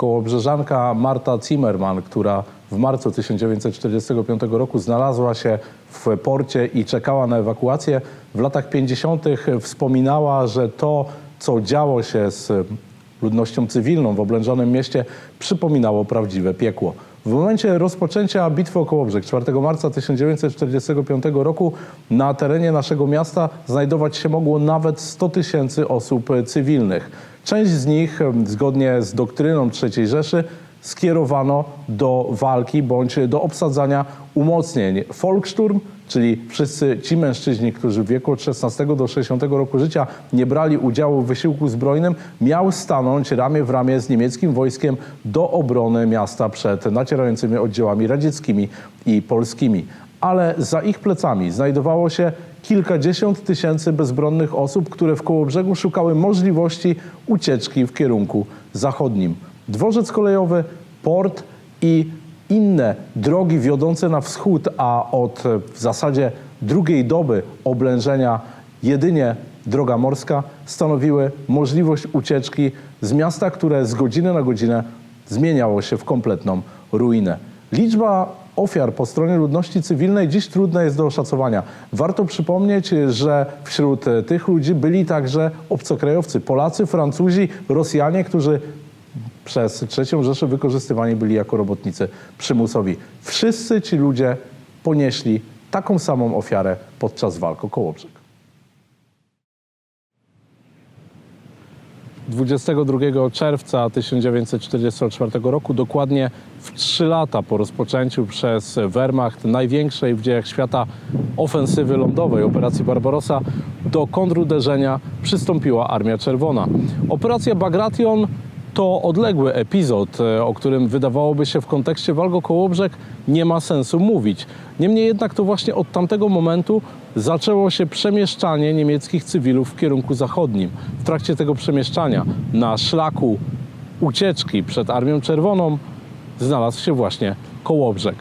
Kołobrzeżanka Marta Zimmerman, która w marcu 1945 roku znalazła się w porcie i czekała na ewakuację, w latach 50. wspominała, że to, co działo się z ludnością cywilną w oblężonym mieście, przypominało prawdziwe piekło. W momencie rozpoczęcia bitwy o Kołobrzeg 4 marca 1945 roku na terenie naszego miasta znajdować się mogło nawet 100 tysięcy osób cywilnych. Część z nich, zgodnie z doktryną III Rzeszy, skierowano do walki bądź do obsadzania umocnień. Volkssturm, czyli wszyscy ci mężczyźni, którzy w wieku od 16 do 60 roku życia nie brali udziału w wysiłku zbrojnym, miał stanąć ramię w ramię z niemieckim wojskiem do obrony miasta przed nacierającymi oddziałami radzieckimi i polskimi. Ale za ich plecami znajdowało się kilkadziesiąt tysięcy bezbronnych osób, które w Kołobrzegu szukały możliwości ucieczki w kierunku zachodnim. Dworzec kolejowy, port i inne drogi wiodące na wschód, a od e, w zasadzie drugiej doby oblężenia jedynie droga morska stanowiły możliwość ucieczki z miasta, które z godziny na godzinę zmieniało się w kompletną ruinę. Liczba ofiar po stronie ludności cywilnej dziś trudna jest do oszacowania. Warto przypomnieć, że wśród e, tych ludzi byli także obcokrajowcy, Polacy, Francuzi, Rosjanie, którzy przez III Rzeszę wykorzystywani byli jako robotnicy przymusowi. Wszyscy ci ludzie ponieśli taką samą ofiarę podczas walk o Kołobrzeg. 22 czerwca 1944 roku, dokładnie w trzy lata po rozpoczęciu przez Wehrmacht największej w dziejach świata ofensywy lądowej, operacji Barbarossa, do kontruderzenia przystąpiła Armia Czerwona. Operacja Bagration to odległy epizod, e, o którym wydawałoby się w kontekście walk o Kołobrzeg nie ma sensu mówić. Niemniej jednak to właśnie od tamtego momentu zaczęło się przemieszczanie niemieckich cywilów w kierunku zachodnim. W trakcie tego przemieszczania na szlaku ucieczki przed Armią Czerwoną znalazł się właśnie Kołobrzeg.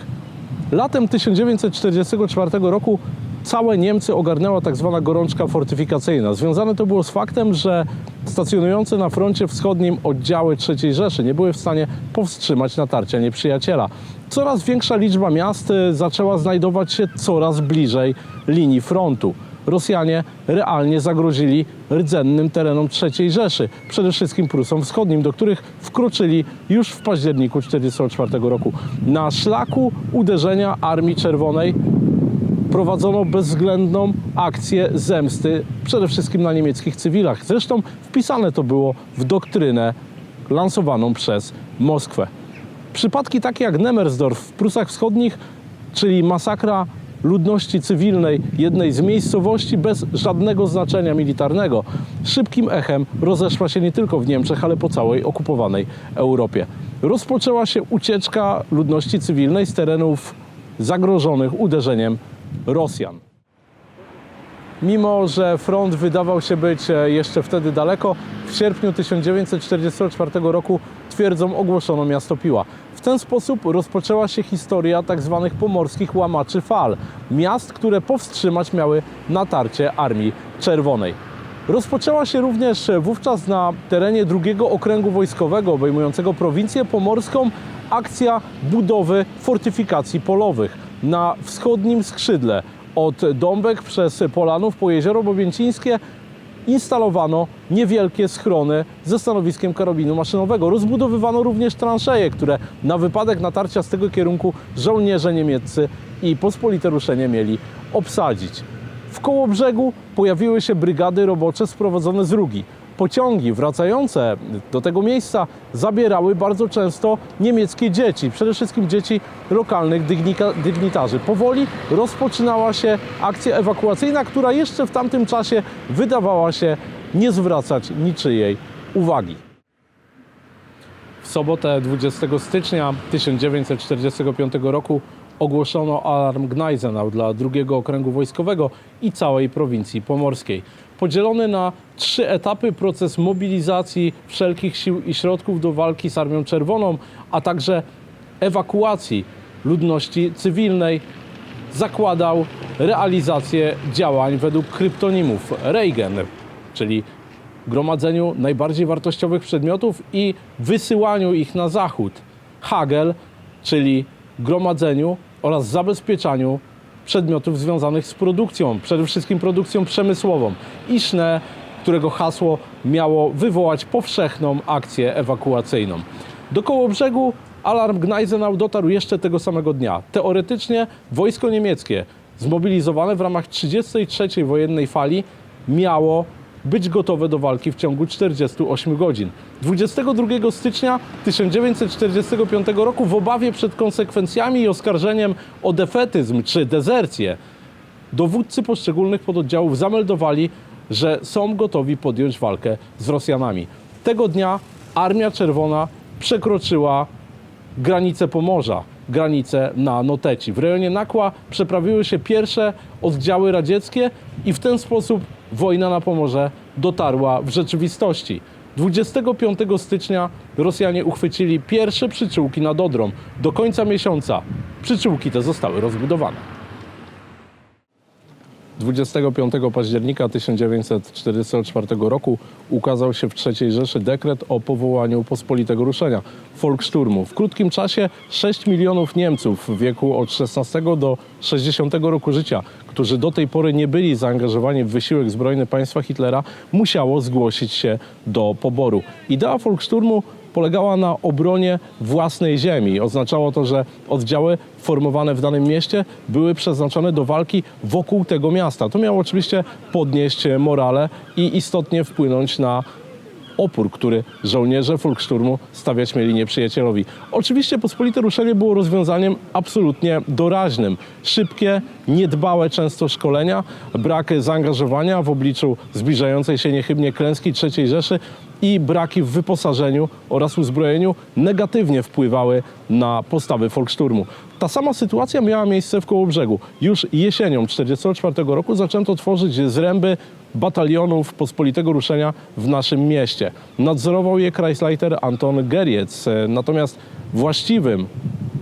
Latem 1944 roku całe Niemcy ogarnęła tak zwana gorączka fortyfikacyjna. Związane to było z faktem, że stacjonujące na froncie wschodnim oddziały III Rzeszy nie były w stanie powstrzymać natarcia nieprzyjaciela. Coraz większa liczba miast y, zaczęła znajdować się coraz bliżej linii frontu. Rosjanie realnie zagrozili rdzennym terenom III Rzeszy, przede wszystkim Prusom Wschodnim, do których wkroczyli już w październiku 1944 roku. Na szlaku uderzenia Armii Czerwonej prowadzono bezwzględną akcję zemsty, przede wszystkim na niemieckich cywilach. Zresztą wpisane to było w doktrynę lansowaną przez Moskwę. Przypadki takie jak Nemersdorf w Prusach Wschodnich, czyli masakra ludności cywilnej jednej z miejscowości bez żadnego znaczenia militarnego, szybkim echem rozeszła się nie tylko w Niemczech, ale po całej okupowanej Europie. Rozpoczęła się ucieczka ludności cywilnej z terenów zagrożonych uderzeniem Rosjan. Mimo, że front wydawał się być e, jeszcze wtedy daleko, w sierpniu 1944 roku twierdzą ogłoszono miasto Piła. W ten sposób rozpoczęła się historia tzw. pomorskich łamaczy fal, miast, które powstrzymać miały natarcie Armii Czerwonej. Rozpoczęła się również wówczas na terenie drugiego okręgu wojskowego obejmującego prowincję pomorską akcja budowy fortyfikacji polowych na wschodnim skrzydle od Dąbek przez Polanów po Jezioro Bobięcińskie instalowano niewielkie schrony ze stanowiskiem karabinu maszynowego. Rozbudowywano również transzeje, które na wypadek natarcia z tego kierunku żołnierze niemieccy i pospolite ruszenie mieli obsadzić. W koło brzegu pojawiły się brygady robocze sprowadzone z Rugi. Pociągi wracające do tego miejsca zabierały bardzo często niemieckie dzieci, przede wszystkim dzieci lokalnych dygnitarzy. Powoli rozpoczynała się akcja ewakuacyjna, która jeszcze w tamtym czasie wydawała się nie zwracać niczyjej uwagi. W sobotę 20 stycznia 1945 roku ogłoszono alarm Gneisenau dla drugiego okręgu wojskowego i całej prowincji pomorskiej. Podzielony na trzy etapy proces mobilizacji wszelkich sił i środków do walki z Armią Czerwoną, a także ewakuacji ludności cywilnej zakładał realizację działań według kryptonimów Reagan, czyli gromadzeniu najbardziej wartościowych przedmiotów i wysyłaniu ich na zachód. Hagel, czyli gromadzeniu oraz zabezpieczaniu przedmiotów związanych z produkcją, przede wszystkim produkcją przemysłową. Iszne, którego hasło miało wywołać powszechną akcję ewakuacyjną. Do Kołobrzegu alarm Gneisenau dotarł jeszcze tego samego dnia. Teoretycznie wojsko niemieckie zmobilizowane w ramach 33. wojennej fali miało być gotowe do walki w ciągu 48 godzin. 22 stycznia 1945 roku w obawie przed konsekwencjami i oskarżeniem o defetyzm czy dezercję dowódcy poszczególnych pododdziałów zameldowali, że są gotowi podjąć walkę z Rosjanami. Tego dnia Armia Czerwona przekroczyła granicę Pomorza, granicę na Noteci. W rejonie Nakła przeprawiły się pierwsze oddziały radzieckie i w ten sposób wojna na Pomorze dotarła w rzeczywistości. 25 stycznia Rosjanie uchwycili pierwsze przyczółki nad Odrą. Do końca miesiąca przyczółki te zostały rozbudowane. 25 października 1944 roku ukazał się w III Rzeszy dekret o powołaniu pospolitego ruszenia Volkssturmu. W krótkim czasie 6 milionów Niemców w wieku od 16 do 60 roku życia, którzy do tej pory nie byli zaangażowani w wysiłek zbrojny państwa Hitlera, musiało zgłosić się do poboru. Idea Volkssturmu polegała na obronie własnej ziemi. Oznaczało to, że oddziały formowane w danym mieście były przeznaczone do walki wokół tego miasta. To miało oczywiście podnieść morale i istotnie wpłynąć na opór, który żołnierze Volkssturmu stawiać mieli nieprzyjacielowi. Oczywiście pospolite ruszenie było rozwiązaniem absolutnie doraźnym. Szybkie, niedbałe często szkolenia, brak zaangażowania w obliczu zbliżającej się niechybnie klęski III Rzeszy i braki w wyposażeniu oraz uzbrojeniu negatywnie wpływały na postawy Volkssturmu. Ta sama sytuacja miała miejsce w Kołobrzegu. Już jesienią 1944 roku zaczęto tworzyć zręby batalionów pospolitego ruszenia w naszym mieście. Nadzorował je Kreisleiter Anton Geriec, natomiast właściwym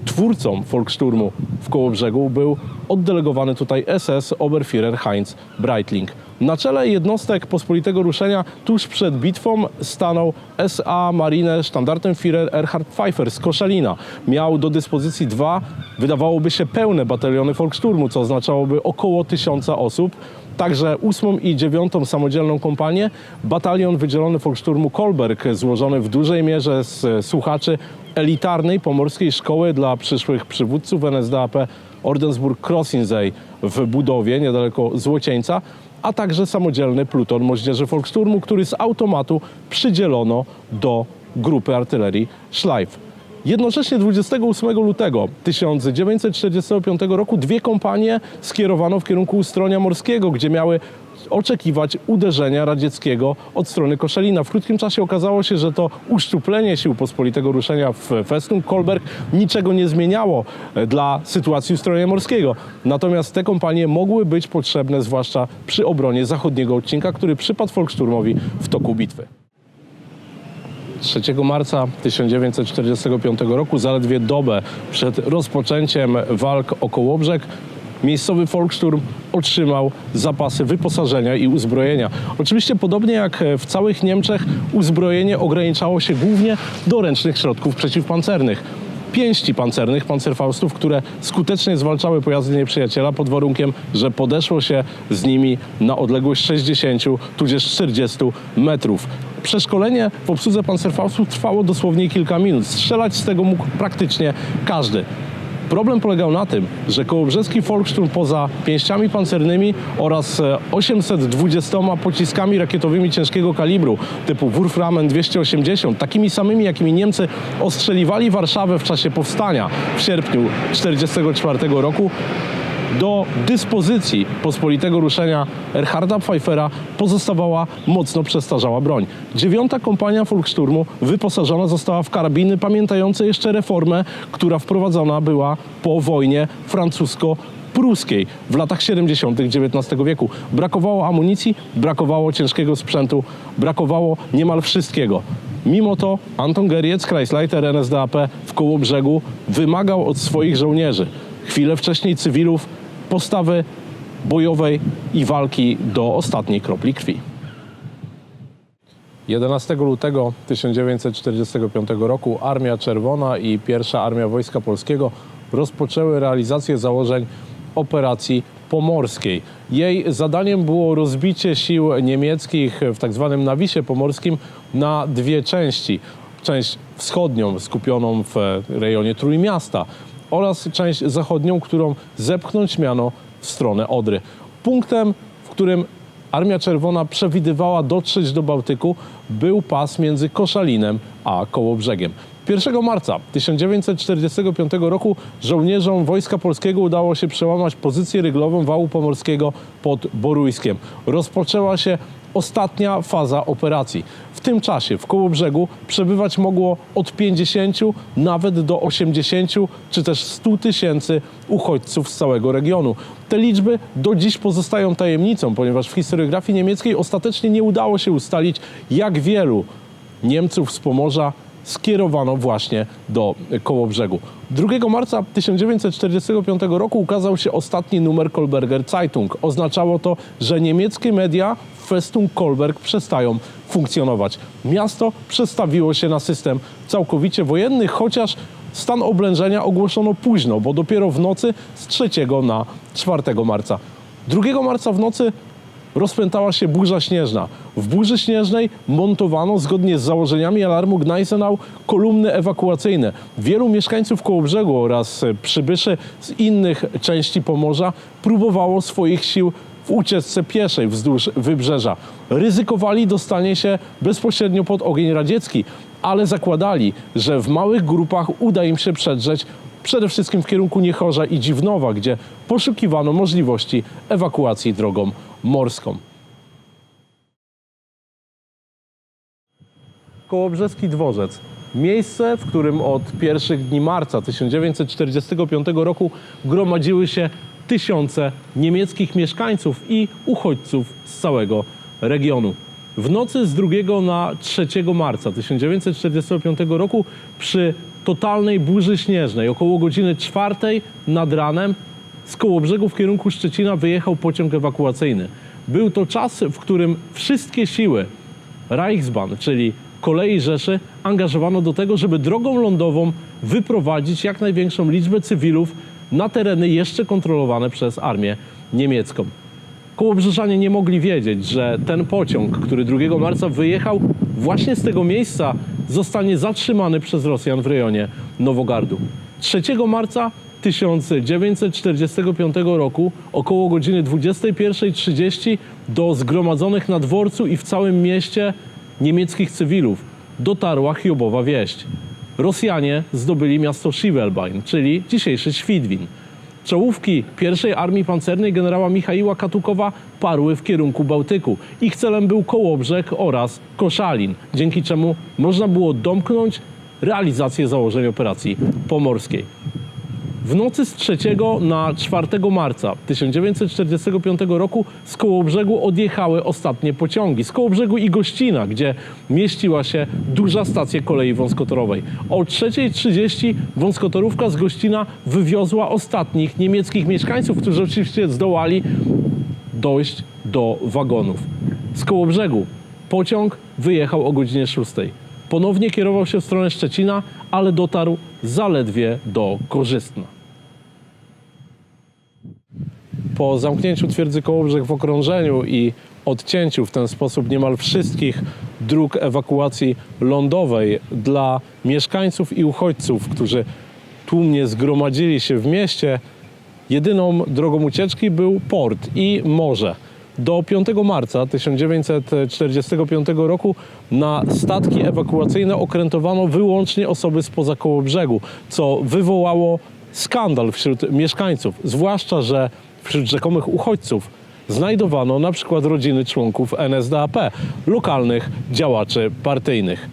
twórcą Volkssturmu w Kołobrzegu był oddelegowany tutaj SS Oberführer Heinz Breitling. Na czele jednostek pospolitego ruszenia tuż przed bitwą stanął SA Marine Standartenführer Erhard Pfeiffer z Koszalina. Miał do dyspozycji dwa, wydawałoby się, pełne bataliony Volkssturmu, co oznaczałoby około tysiąca osób. Także 8 i 9 samodzielną kompanię, batalion wydzielony Volkssturmu Kolberg, złożony w dużej mierze z e, słuchaczy elitarnej pomorskiej szkoły dla przyszłych przywódców NSDAP Ordensburg Crossinsey w budowie niedaleko Złocieńca, a także samodzielny pluton moździerzy Volkssturmu, który z automatu przydzielono do grupy artylerii Schleif. Jednocześnie 28 lutego 1945 roku dwie kompanie skierowano w kierunku Ustronia Morskiego, gdzie miały oczekiwać uderzenia radzieckiego od strony Koszalina. W krótkim czasie okazało się, że to uszczuplenie sił pospolitego ruszenia w Festung Kolberg niczego nie zmieniało e, dla sytuacji Ustronia Morskiego. Natomiast te kompanie mogły być potrzebne zwłaszcza przy obronie zachodniego odcinka, który przypadł Volkssturmowi w toku bitwy. 3 marca 1945 roku, zaledwie dobę przed rozpoczęciem walk o Kołobrzeg, miejscowy Volkssturm otrzymał zapasy wyposażenia i uzbrojenia. Oczywiście podobnie jak w całych Niemczech uzbrojenie ograniczało się głównie do ręcznych środków przeciwpancernych. Pięści pancernych, pancerfaustów, które skutecznie zwalczały pojazdy nieprzyjaciela pod warunkiem, że podeszło się z nimi na odległość 60 tudzież 40 metrów. Przeszkolenie w obsłudze pancerfaustów trwało dosłownie kilka minut. Strzelać z tego mógł praktycznie każdy. Problem polegał na tym, że kołobrzeski Volkssturm poza pięściami pancernymi oraz e, 820 pociskami rakietowymi ciężkiego kalibru typu Wurframen 280, takimi samymi jakimi Niemcy ostrzeliwali Warszawę w czasie powstania w sierpniu 1944 roku, do dyspozycji pospolitego ruszenia Erharda Pfeiffera pozostawała mocno przestarzała broń. Dziewiąta kompania Volkssturmu wyposażona została w karabiny pamiętające jeszcze reformę, która wprowadzona była po wojnie francusko-pruskiej w latach 70. XIX wieku. Brakowało amunicji, brakowało ciężkiego sprzętu, brakowało niemal wszystkiego. Mimo to Anton Geriec, Kreisleiter NSDAP w Kołobrzegu wymagał od swoich żołnierzy chwilę wcześniej cywilów postawy bojowej i walki do ostatniej kropli krwi. 11 lutego 1945 roku Armia Czerwona i Pierwsza Armia Wojska Polskiego rozpoczęły realizację założeń operacji pomorskiej. Jej zadaniem było rozbicie sił niemieckich w tzw. nawisie pomorskim na dwie części. Część wschodnią skupioną w rejonie Trójmiasta oraz część zachodnią, którą zepchnąć miano w stronę Odry. Punktem, w którym Armia Czerwona przewidywała dotrzeć do Bałtyku, był pas między Koszalinem a Kołobrzegiem. 1 marca 1945 roku żołnierzom Wojska Polskiego udało się przełamać pozycję ryglową wału pomorskiego pod Borójskiem. Rozpoczęła się ostatnia faza operacji. Tym czasie w Kołobrzegu przebywać mogło od 50 nawet do 80 czy też 100 tysięcy uchodźców z całego regionu. Te liczby do dziś pozostają tajemnicą, ponieważ w historiografii niemieckiej ostatecznie nie udało się ustalić, jak wielu Niemców z Pomorza skierowano właśnie do Kołobrzegu. 2 marca 1945 roku ukazał się ostatni numer Kolberger Zeitung. Oznaczało to, że niemieckie media w Festung Kolberg przestają funkcjonować. Miasto przestawiło się na system całkowicie wojenny, chociaż stan oblężenia ogłoszono późno, bo dopiero w nocy z 3 na 4 marca. 2 marca w nocy rozpętała się burza śnieżna. W burzy śnieżnej montowano, zgodnie z założeniami alarmu Gneisenau, kolumny ewakuacyjne. Wielu mieszkańców Kołobrzegu oraz e, przybyszy z innych części Pomorza próbowało swoich sił w ucieczce pieszej wzdłuż wybrzeża. Ryzykowali dostanie się bezpośrednio pod ogień radziecki, ale zakładali, że w małych grupach uda im się przedrzeć przede wszystkim w kierunku Niechorza i Dziwnowa, gdzie poszukiwano możliwości ewakuacji drogą morską. Kołobrzeski Dworzec. Miejsce, w którym od pierwszych dni marca 1945 roku gromadziły się tysiące niemieckich mieszkańców i uchodźców z całego regionu. W nocy z 2 na 3 marca 1945 roku przy totalnej burzy śnieżnej około godziny 4 nad ranem z Kołobrzegu w kierunku Szczecina wyjechał pociąg ewakuacyjny. Był to czas, w którym wszystkie siły Reichsbahn, czyli kolei Rzeszy, angażowano do tego, żeby drogą lądową wyprowadzić jak największą liczbę cywilów na tereny jeszcze kontrolowane przez armię niemiecką. Kołobrzeżanie nie mogli wiedzieć, że ten pociąg, który 2 marca wyjechał właśnie z tego miejsca, zostanie zatrzymany przez Rosjan w rejonie Nowogardu. 3 marca 1945 roku około godziny 21.30 do zgromadzonych na dworcu i w całym mieście niemieckich cywilów dotarła Hiobowa wieść. Rosjanie zdobyli miasto Schivelbein, czyli dzisiejszy Świdwin. Czołówki pierwszej armii pancernej generała Michaiła Katukowa parły w kierunku Bałtyku. Ich celem był Kołobrzeg oraz Koszalin, dzięki czemu można było domknąć realizację założeń operacji pomorskiej. W nocy z 3 na 4 marca 1945 roku z Kołobrzegu odjechały ostatnie pociągi. Z Kołobrzegu i Gościna, gdzie mieściła się duża stacja kolei wąskotorowej. O 3.30 wąskotorówka z Gościna wywiozła ostatnich niemieckich mieszkańców, którzy oczywiście zdołali dojść do wagonów. Z Kołobrzegu pociąg wyjechał o godzinie 6. Ponownie kierował się w stronę Szczecina, ale dotarł zaledwie do Korzystna. Po zamknięciu twierdzy Kołobrzeg w okrążeniu i odcięciu w ten sposób niemal wszystkich dróg ewakuacji lądowej dla mieszkańców i uchodźców, którzy tłumnie zgromadzili się w mieście, jedyną drogą ucieczki był port i morze. Do 5 marca 1945 roku na statki ewakuacyjne okrętowano wyłącznie osoby spoza Kołobrzegu, co wywołało skandal wśród mieszkańców, zwłaszcza, że wśród rzekomych uchodźców znajdowano na przykład rodziny członków NSDAP, lokalnych działaczy partyjnych.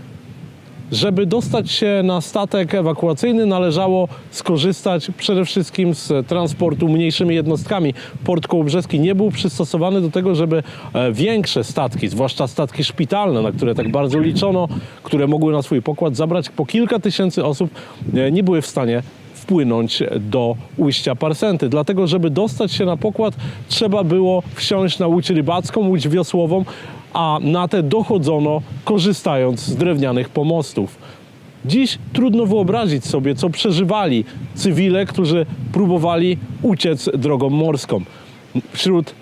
Żeby dostać się na statek ewakuacyjny, należało skorzystać przede wszystkim z transportu mniejszymi jednostkami. Port Kołobrzeski nie był przystosowany do tego, żeby e, większe statki, zwłaszcza statki szpitalne, na które tak bardzo liczono, które mogły na swój pokład zabrać po kilka tysięcy osób, e, nie były w stanie wpłynąć do ujścia Parsenty. Dlatego, żeby dostać się na pokład, trzeba było wsiąść na łódź rybacką, łódź wiosłową, a na te dochodzono korzystając z drewnianych pomostów. Dziś trudno wyobrazić sobie, co przeżywali cywile, którzy próbowali uciec drogą morską. Wśród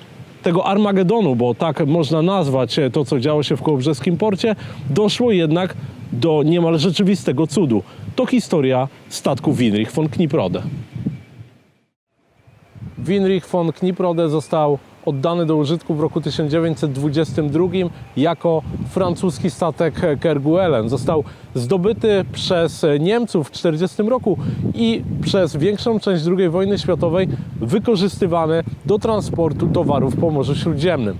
tego Armagedonu, bo tak można nazwać to, co działo się w Kołobrzeskim Porcie, doszło jednak do niemal rzeczywistego cudu. To historia statku Winrich von Kniprode. Winrich von Kniprode został oddany do użytku w roku 1922 jako francuski statek Kerguelen. Został zdobyty przez Niemców w 1940 roku i przez większą część II wojny światowej wykorzystywany do transportu towarów po Morzu Śródziemnym.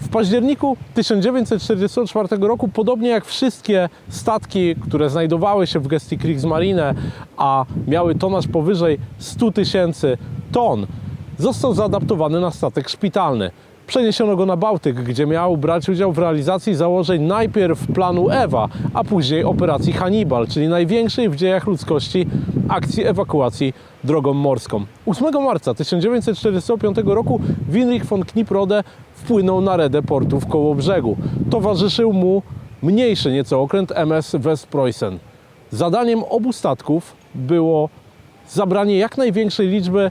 W październiku 1944 roku, podobnie jak wszystkie statki, które znajdowały się w gestii Kriegsmarine, a miały tonaż powyżej 100 tysięcy ton, został zaadaptowany na statek szpitalny. Przeniesiono go na Bałtyk, gdzie miał brać udział w realizacji założeń najpierw planu EWA, a później operacji Hannibal, czyli największej w dziejach ludzkości akcji ewakuacji drogą morską. 8 marca 1945 roku Winrich von Kniprode wpłynął na redę portu w Kołobrzegu. Towarzyszył mu mniejszy nieco okręt MS Westpreußen. Zadaniem obu statków było zabranie jak największej liczby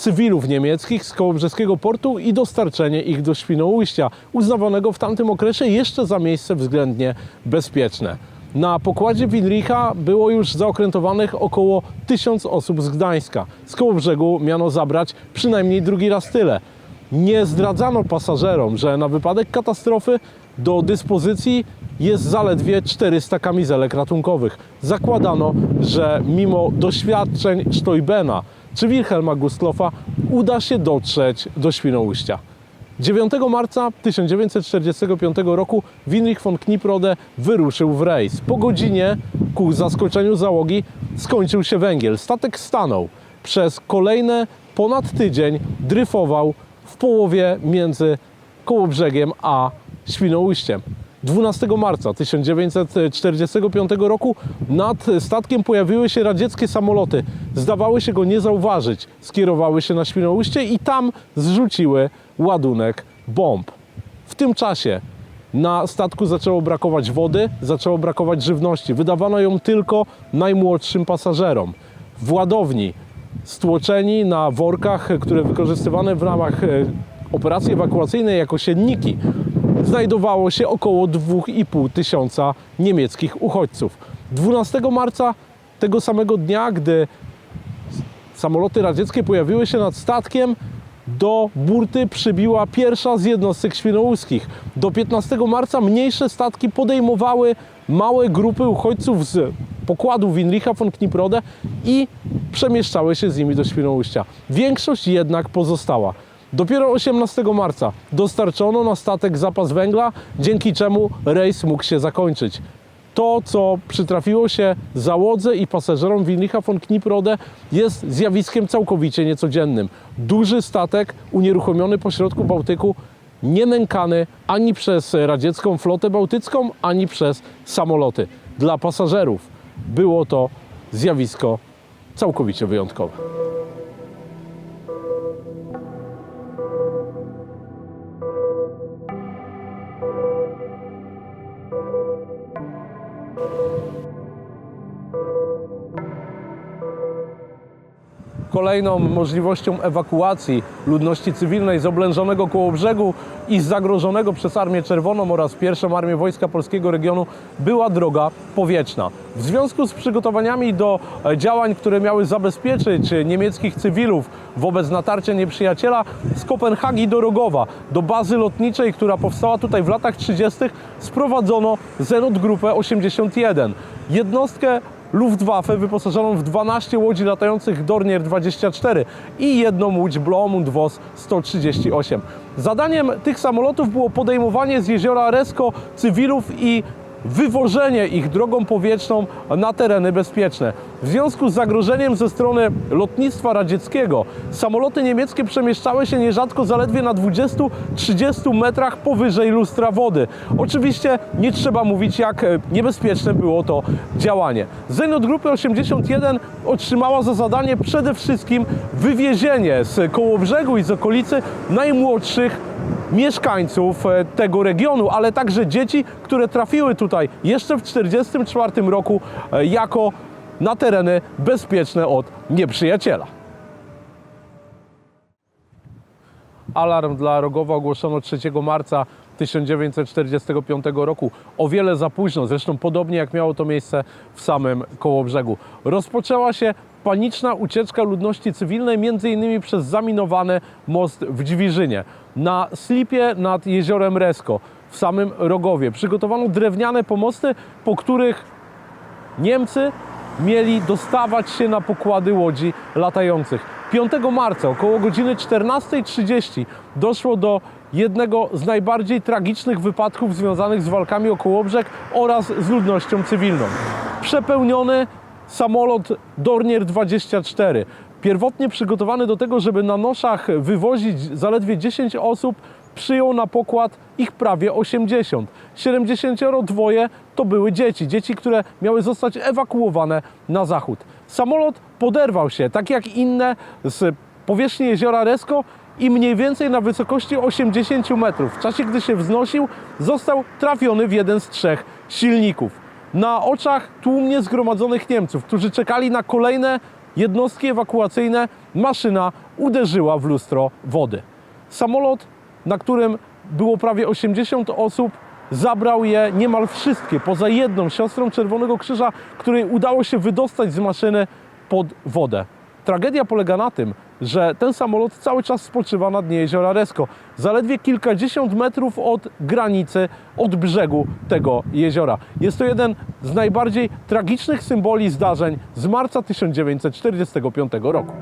cywilów niemieckich z kołobrzeskiego portu i dostarczenie ich do Świnoujścia, uznawanego w tamtym okresie jeszcze za miejsce względnie bezpieczne. Na pokładzie Winricha było już zaokrętowanych około tysiąc osób z Gdańska. Z Kołobrzegu miano zabrać przynajmniej drugi raz tyle. Nie zdradzano pasażerom, że na wypadek katastrofy do dyspozycji jest zaledwie 400 kamizelek ratunkowych. Zakładano, że mimo doświadczeń Stoibena czy Wilhelma Gustlofa uda się dotrzeć do Świnoujścia. 9 marca 1945 roku Winrich von Kniprode wyruszył w rejs. Po godzinie, ku zaskoczeniu załogi, skończył się węgiel. Statek stanął. Przez kolejne ponad tydzień dryfował w połowie między Kołobrzegiem a Świnoujściem. 12 marca 1945 roku nad statkiem pojawiły się radzieckie samoloty. Zdawały się go nie zauważyć. Skierowały się na Świnoujście i tam zrzuciły ładunek bomb. W tym czasie na statku zaczęło brakować wody, zaczęło brakować żywności. Wydawano ją tylko najmłodszym pasażerom. W ładowni stłoczeni na workach, które wykorzystywane w ramach e, operacji ewakuacyjnej jako sienniki, znajdowało się około 2,5 tysiąca niemieckich uchodźców. 12 marca tego samego dnia, gdy samoloty radzieckie pojawiły się nad statkiem, do burty przybiła pierwsza z jednostek świnoujskich. Do 15 marca mniejsze statki podejmowały małe grupy uchodźców z pokładu Winricha von Kniprode i przemieszczały się z nimi do Świnoujścia. Większość jednak pozostała. Dopiero 18 marca dostarczono na statek zapas węgla, dzięki czemu rejs mógł się zakończyć. To, co przytrafiło się załodze i pasażerom Winricha von Kniprode jest zjawiskiem całkowicie niecodziennym. Duży statek unieruchomiony pośrodku Bałtyku, nie nękany ani przez radziecką flotę bałtycką, ani przez samoloty. Dla pasażerów było to zjawisko całkowicie wyjątkowe. Kolejną możliwością ewakuacji ludności cywilnej z oblężonego Kołobrzegu i zagrożonego przez Armię Czerwoną oraz pierwszą Armię Wojska Polskiego regionu była droga powietrzna. W związku z przygotowaniami do e, działań, które miały zabezpieczyć niemieckich cywilów wobec natarcia nieprzyjaciela, z Kopenhagi do Rogowa, do bazy lotniczej, która powstała tutaj w latach 30., sprowadzono Zenit Grupę 81. Jednostkę Luftwaffe wyposażoną w 12 łodzi latających Dornier 24 i jedną łódź Blomund WOS 138. Zadaniem tych samolotów było podejmowanie z jeziora Resko cywilów i wywożenie ich drogą powietrzną na tereny bezpieczne. W związku z zagrożeniem ze strony lotnictwa radzieckiego, samoloty niemieckie przemieszczały się nierzadko zaledwie na 20-30 metrach powyżej lustra wody. Oczywiście nie trzeba mówić, jak e, niebezpieczne było to działanie. Zenit Grupy 81 otrzymała za zadanie przede wszystkim wywiezienie z Kołobrzegu i z okolicy najmłodszych mieszkańców e, tego regionu, ale także dzieci, które trafiły tutaj jeszcze w 1944 roku e, jako na tereny bezpieczne od nieprzyjaciela. Alarm dla Rogowa ogłoszono 3 marca 1945 roku. O wiele za późno, zresztą podobnie jak miało to miejsce w samym Kołobrzegu. Rozpoczęła się paniczna ucieczka ludności cywilnej, innymi przez zaminowany most w Dźwiżynie. Na slipie nad jeziorem Resko, w samym Rogowie, przygotowano drewniane pomosty, po których Niemcy mieli dostawać się na pokłady łodzi latających. 5 marca około godziny 14.30 doszło do jednego z najbardziej tragicznych wypadków związanych z walkami o Kołobrzeg oraz z ludnością cywilną. Przepełniony samolot Dornier 24, pierwotnie przygotowany do tego, żeby na noszach wywozić zaledwie 10 osób, przyjął na pokład ich prawie 80. 72 to były dzieci, dzieci, które miały zostać ewakuowane na zachód. Samolot poderwał się, tak jak inne, z powierzchni jeziora Resko i mniej więcej na wysokości 80 metrów. W czasie, gdy się wznosił, został trafiony w jeden z trzech silników. Na oczach tłumnie zgromadzonych Niemców, którzy czekali na kolejne jednostki ewakuacyjne, maszyna uderzyła w lustro wody. Samolot, na którym było prawie 80 osób, zabrał je niemal wszystkie, poza jedną siostrą Czerwonego Krzyża, której udało się wydostać z maszyny pod wodę. Tragedia polega na tym, że ten samolot cały czas spoczywa na dnie jeziora Resko, zaledwie kilkadziesiąt metrów od granicy, od brzegu tego jeziora. Jest to jeden z najbardziej tragicznych symboli zdarzeń z marca 1945 roku.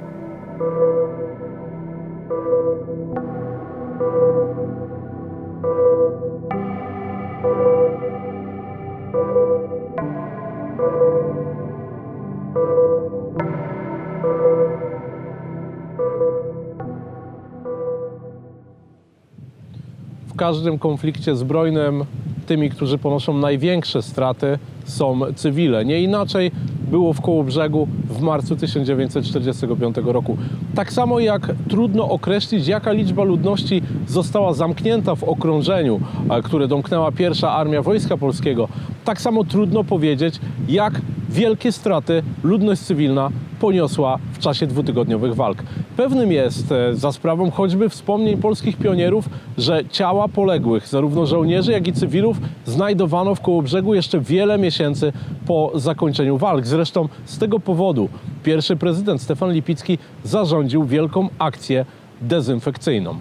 Każdym konflikcie zbrojnym tymi, którzy ponoszą największe straty, są cywile. Nie inaczej było w Kołobrzegu w marcu 1945 roku. Tak samo jak trudno określić, jaka liczba ludności została zamknięta w okrążeniu, e, które domknęła pierwsza armia Wojska Polskiego, tak samo trudno powiedzieć, jak wielkie straty ludność cywilna poniosła w czasie dwutygodniowych walk. Pewnym jest, e, za sprawą choćby wspomnień polskich pionierów, że ciała poległych, zarówno żołnierzy, jak i cywilów, znajdowano w Kołobrzegu jeszcze wiele miesięcy po zakończeniu walk. Zresztą z tego powodu pierwszy prezydent Stefan Lipicki zarządził wielką akcję dezynfekcyjną.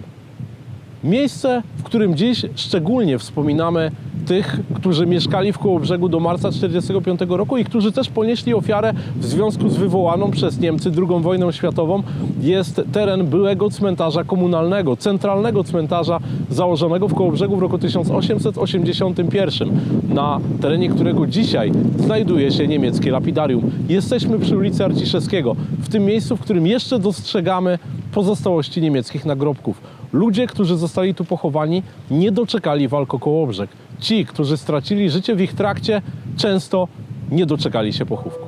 Miejsce, w którym dziś szczególnie wspominamy tych, którzy mieszkali w Kołobrzegu do marca 1945 roku i którzy też ponieśli ofiarę w związku z wywołaną przez Niemcy II wojną światową, jest teren byłego cmentarza komunalnego, centralnego cmentarza założonego w Kołobrzegu w roku 1881, na terenie którego dzisiaj znajduje się niemieckie lapidarium. Jesteśmy przy ulicy Arciszewskiego, w tym miejscu, w którym jeszcze dostrzegamy pozostałości niemieckich nagrobków. Ludzie, którzy zostali tu pochowani, nie doczekali walk o Kołobrzeg. Ci, którzy stracili życie w ich trakcie, często nie doczekali się pochówku.